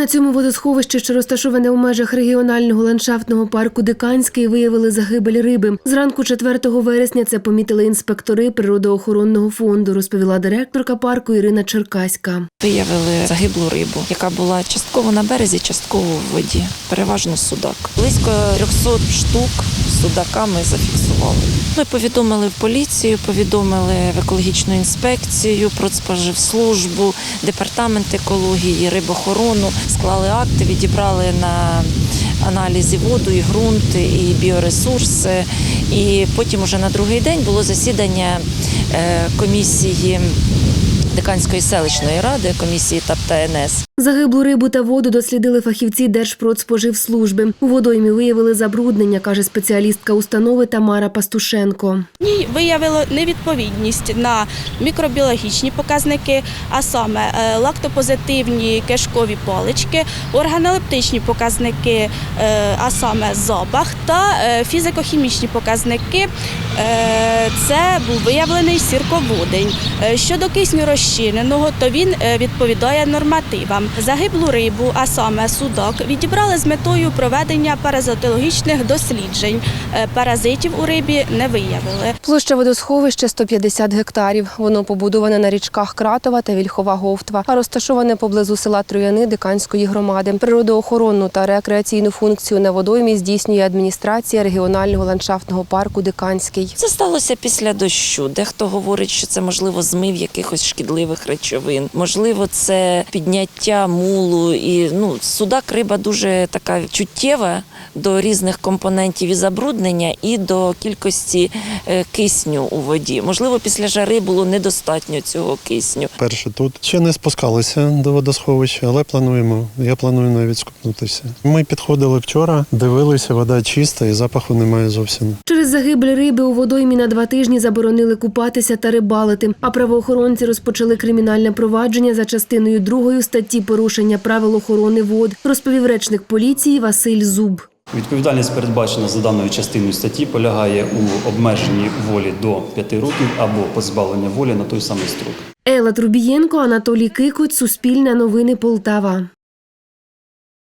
На цьому водосховищі, що розташоване у межах регіонального ландшафтного парку Диканський, виявили загибель риби. Зранку 4 вересня це помітили інспектори природоохоронного фонду, розповіла директорка парку Ірина Черкаська. Виявили загиблу рибу, яка була частково на березі, частково в воді. Переважно судак. Близько 300 штук судака ми зафіксували. Ми повідомили в поліцію, повідомили в екологічну інспекцію, Продспоживслужбу, департамент екології, рибохорону. Склали акти, відібрали на аналізі воду, і ґрунт, і біоресурси. І потім, уже на другий день, було засідання е, комісії. Диканської селищної ради, комісії ТАП та НС. Загиблу рибу та воду дослідили фахівці Держпродспоживслужби. У водоймі виявили забруднення, каже спеціалістка установи Тамара Пастушенко. Ній виявило невідповідність на мікробіологічні показники, а саме е, лактопозитивні кишкові палички, органолептичні показники, е, а саме запах та е, фізико-хімічні показники. Це був виявлений сірководень. Щодо кисню розчиненого, то він е, відповідає нормативам. Загиблу рибу, а саме судак, відібрали з метою проведення паразитологічних досліджень. Е, Паразитів у рибі не виявили. Площа водосховища 150 гектарів. Воно побудоване на річках Кратова та Вільхова Говтва, а розташоване поблизу села Трояни Диканської громади. Природоохоронну та рекреаційну функцію на водоймі здійснює адміністрація регіонального ландшафтного парку Диканський. Це сталося після дощу. Дехто говорить, що це можливо змив якихось шкідливих речовин. Можливо, це підняття мулу. І ну, судак риба дуже така чуттєва до різних компонентів і забруднення, і до кількості е, кисню у воді. Можливо, після жари було недостатньо цього кисню. Перше тут ще не спускалися до водосховища, але плануємо. Я планую навіть скупнутися. Ми підходили вчора, дивилися, вода чиста і запаху немає зовсім. Через загибель риби у водоймі на два тижні заборонили купатися та рибалити. А правоохоронці розпочали кримінальне провадження за частиною другої статті порушення правил охорони вод, розповів речник поліції Василь Зуб. Відповідальність передбачена за даною частиною статті полягає у обмеженні волі до 5 років або позбавлення волі на той самий строк. Ела Трубієнко, Анатолій Кикоць, Суспільне новини Полтава.